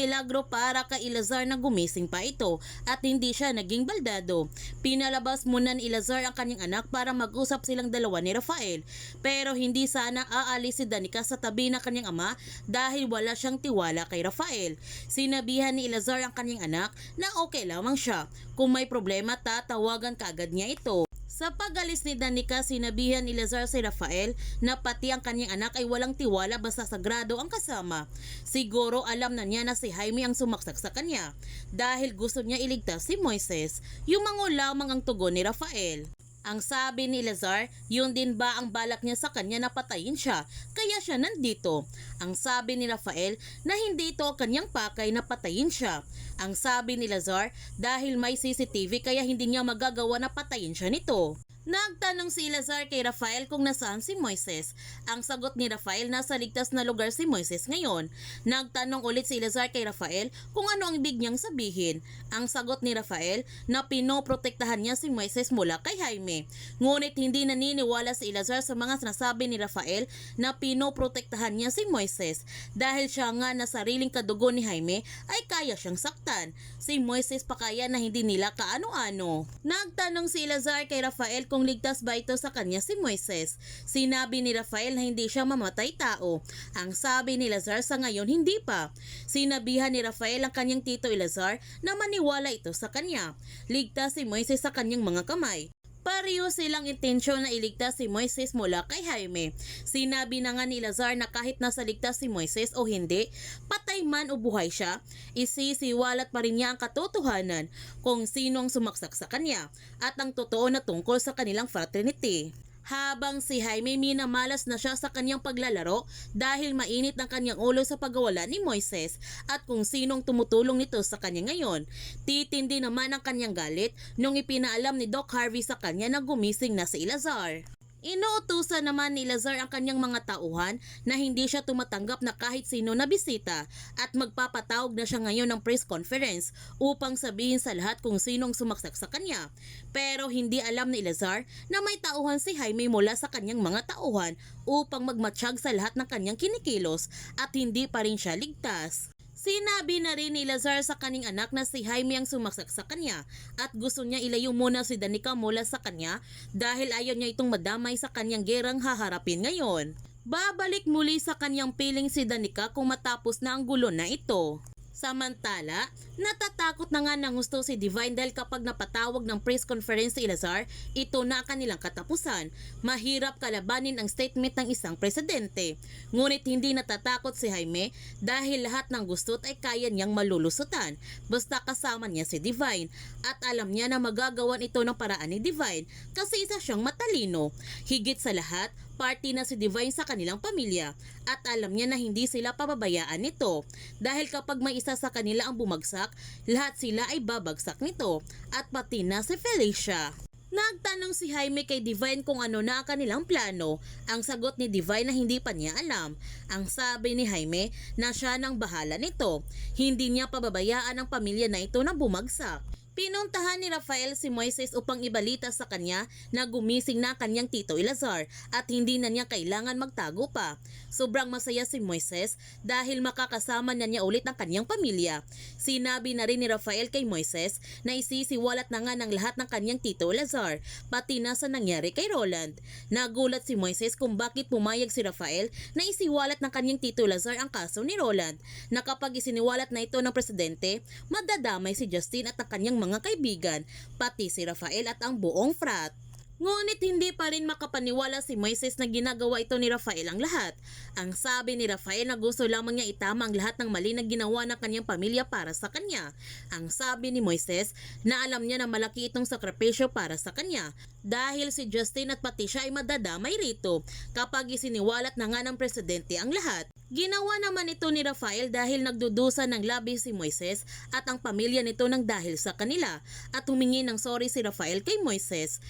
milagro para kay Ilazar na gumising pa ito at hindi siya naging baldado. Pinalabas muna ni Ilazar ang kanyang anak para mag-usap silang dalawa ni Rafael pero hindi sana aalis si Danica sa tabi ng kanyang ama dahil wala siyang tiwala kay Rafael. Sinabihan ni Ilazar ang kanyang anak na okay lamang siya. Kung may problema tatawagan kaagad niya ito. Sa pag-alis ni Danica, sinabihan ni Lazar si Rafael na pati ang kanyang anak ay walang tiwala basta sagrado ang kasama. Siguro alam na niya na si Jaime ang sumaksak sa kanya dahil gusto niya iligtas si Moises. Yumango lamang ang tugon ni Rafael. Ang sabi ni Lazar, yun din ba ang balak niya sa kanya na patayin siya, kaya siya nandito. Ang sabi ni Rafael na hindi ito ang kanyang pakay na patayin siya. Ang sabi ni Lazar, dahil may CCTV kaya hindi niya magagawa na patayin siya nito. Nagtanong si Lazar kay Rafael kung nasaan si Moises. Ang sagot ni Rafael nasa ligtas na lugar si Moises ngayon. Nagtanong ulit si Lazar kay Rafael kung ano ang ibig niyang sabihin. Ang sagot ni Rafael na pinoprotektahan niya si Moises mula kay Jaime. Ngunit hindi naniniwala si Lazar sa mga sinasabi ni Rafael na pinoprotektahan niya si Moises dahil siya nga na sariling kadugo ni Jaime ay kaya siyang saktan. Si Moises pa kaya na hindi nila kaano-ano. Nagtanong si Lazar kay Rafael kung ligtas ba ito sa kanya si Moises. Sinabi ni Rafael na hindi siya mamatay tao. Ang sabi ni Lazar sa ngayon hindi pa. Sinabihan ni Rafael ang kanyang tito Elazar na maniwala ito sa kanya. Ligtas si Moises sa kanyang mga kamay. Pareho silang intensyon na iligtas si Moises mula kay Jaime. Sinabi na nga ni Lazar na kahit nasa ligtas si Moises o hindi, patay man o buhay siya, isisiwalat pa rin niya ang katotohanan kung sino ang sumaksak sa kanya at ang totoo na tungkol sa kanilang fraternity. Habang si Jaime minamalas na siya sa kanyang paglalaro dahil mainit ang kanyang ulo sa pagwawala ni Moises at kung sinong tumutulong nito sa kanya ngayon. Titindi naman ang kanyang galit nung ipinaalam ni Doc Harvey sa kanya na gumising na si Ilazar. Inuutusan naman ni Lazar ang kanyang mga tauhan na hindi siya tumatanggap na kahit sino na bisita at magpapatawag na siya ngayon ng press conference upang sabihin sa lahat kung sinong sumaksak sa kanya. Pero hindi alam ni Lazar na may tauhan si Jaime mula sa kanyang mga tauhan upang magmatsyag sa lahat ng kanyang kinikilos at hindi pa rin siya ligtas. Sinabi na rin ni Lazar sa kaning anak na si Jaime ang sumaksak sa kanya at gusto niya ilayo muna si Danica mula sa kanya dahil ayaw niya itong madamay sa kanyang gerang haharapin ngayon. Babalik muli sa kanyang piling si Danica kung matapos na ang gulo na ito. Samantala, natatakot na nga ng gusto si Divine dahil kapag napatawag ng press conference si Ilazar, ito na ang kanilang katapusan. Mahirap kalabanin ang statement ng isang presidente. Ngunit hindi natatakot si Jaime dahil lahat ng gustot ay kaya niyang malulusutan. Basta kasama niya si Divine at alam niya na magagawan ito ng paraan ni Divine kasi isa siyang matalino. Higit sa lahat, party na si Divine sa kanilang pamilya at alam niya na hindi sila pababayaan nito dahil kapag may isa sa kanila ang bumagsak, lahat sila ay babagsak nito at pati na si Felicia. Nagtanong si Jaime kay Divine kung ano na ang kanilang plano. Ang sagot ni Divine na hindi pa niya alam. Ang sabi ni Jaime na siya nang bahala nito. Hindi niya pababayaan ang pamilya na ito na bumagsak. Pinuntahan ni Rafael si Moises upang ibalita sa kanya na gumising na kanyang tito Ilazar at hindi na niya kailangan magtago pa. Sobrang masaya si Moises dahil makakasama na niya ulit ang kanyang pamilya. Sinabi na rin ni Rafael kay Moises na isisiwalat na nga ng lahat ng kanyang tito Ilazar, pati na sa nangyari kay Roland. Nagulat si Moises kung bakit pumayag si Rafael na isiwalat ng kanyang tito Lazar ang kaso ni Roland, na kapag isiniwalat na ito ng presidente, madadamay si Justin at ang kanyang mga kaibigan, pati si Rafael at ang buong frat. Ngunit hindi pa rin makapaniwala si Moises na ginagawa ito ni Rafael ang lahat. Ang sabi ni Rafael na gusto lamang niya itama ang lahat ng mali na ginawa ng kanyang pamilya para sa kanya. Ang sabi ni Moises na alam niya na malaki itong sakripisyo para sa kanya dahil si Justin at pati siya ay madadamay rito kapag isiniwalat na nga ng presidente ang lahat. Ginawa naman ito ni Rafael dahil nagdudusa ng labi si Moises at ang pamilya nito ng dahil sa kanila at humingi ng sorry si Rafael kay Moises.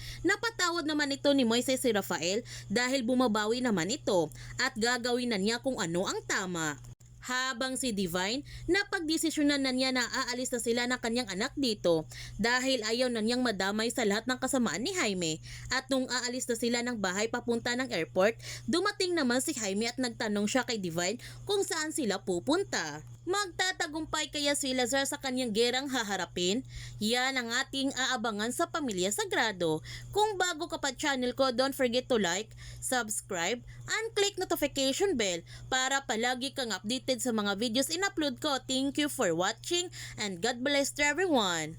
Napatawad naman ito ni Moises si Rafael dahil bumabawi naman ito at gagawin na niya kung ano ang tama. Habang si Divine, napagdesisyonan na niya na aalis na sila ng kanyang anak dito dahil ayaw na niyang madamay sa lahat ng kasamaan ni Jaime. At nung aalis na sila ng bahay papunta ng airport, dumating naman si Jaime at nagtanong siya kay Divine kung saan sila pupunta. Magtatagumpay kaya si Lazar sa kanyang gerang haharapin? Yan ang ating aabangan sa Pamilya Sagrado. Kung bago ka pa channel ko, don't forget to like, subscribe, and click notification bell para palagi kang updated sa mga videos in-upload ko. Thank you for watching and God bless to everyone.